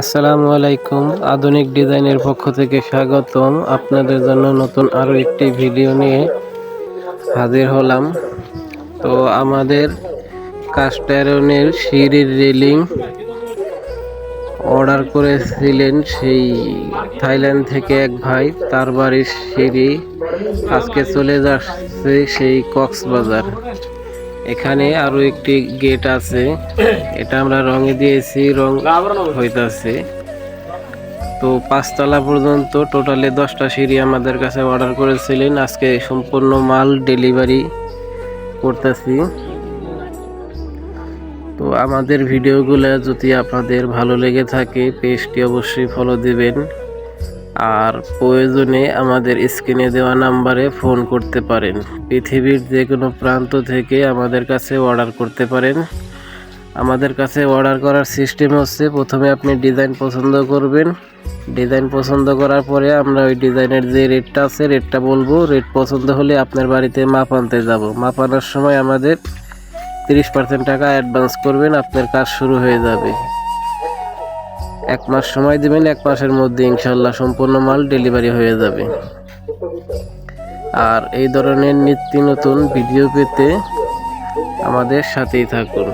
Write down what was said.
আসসালামু আলাইকুম। আধুনিক ডিজাইনের পক্ষ থেকে স্বাগতম। আপনাদের জন্য নতুন আরও একটি ভিডিও নিয়ে হাজির হলাম। তো আমাদের কাস্টারনের সিঁড়ির রেলিং অর্ডার করেছিলেন সেই থাইল্যান্ড থেকে এক ভাই। তার বাড়ির সিঁড়ি আজকে চলে যাচ্ছে সেই কক্সবাজার। এখানে আরও একটি গেট আছে। এটা আমরা রঙে দিয়েছি, রং হইতাছে। তো পাঁচতলা পর্যন্ত টোটালে দশটা সিঁড়ি আমাদের কাছে অর্ডার করেছিলেন। আজকে সম্পূর্ণ মাল ডেলিভারি করতেছি। তো আমাদের ভিডিওগুলো যদি আপনাদের ভালো লেগে থাকে, পেজটি অবশ্যই ফলো দিবেন। আর প্রয়োজনে আমাদের স্ক্রিনে দেওয়া নাম্বারে ফোন করতে পারেন। পৃথিবীর যে কোনো প্রান্ত থেকে আমাদের কাছে অর্ডার করতে পারেন। আমাদের কাছে অর্ডার করার সিস্টেম হচ্ছে প্রথমে আপনি ডিজাইন পছন্দ করবেন। ডিজাইন পছন্দ করার পরে আমরা ওই ডিজাইনের যে রেটটা আছে, রেটটা বলব। রেট পছন্দ হলে আপনার বাড়িতে মাপ আনতে যাব। মাপ আনার সময় আমাদের তিরিশ পার্সেন্ট টাকা অ্যাডভান্স করবেন, আপনার কাজ শুরু হয়ে যাবে। এক মাস সময় দেবেন, এক মাসের মধ্যে ইনশাল্লাহ সম্পূর্ণ মাল ডেলিভারি হয়ে যাবে। আর এই ধরনের নিত্য নতুন ভিডিও পেতে আমাদের সাথেই থাকুন।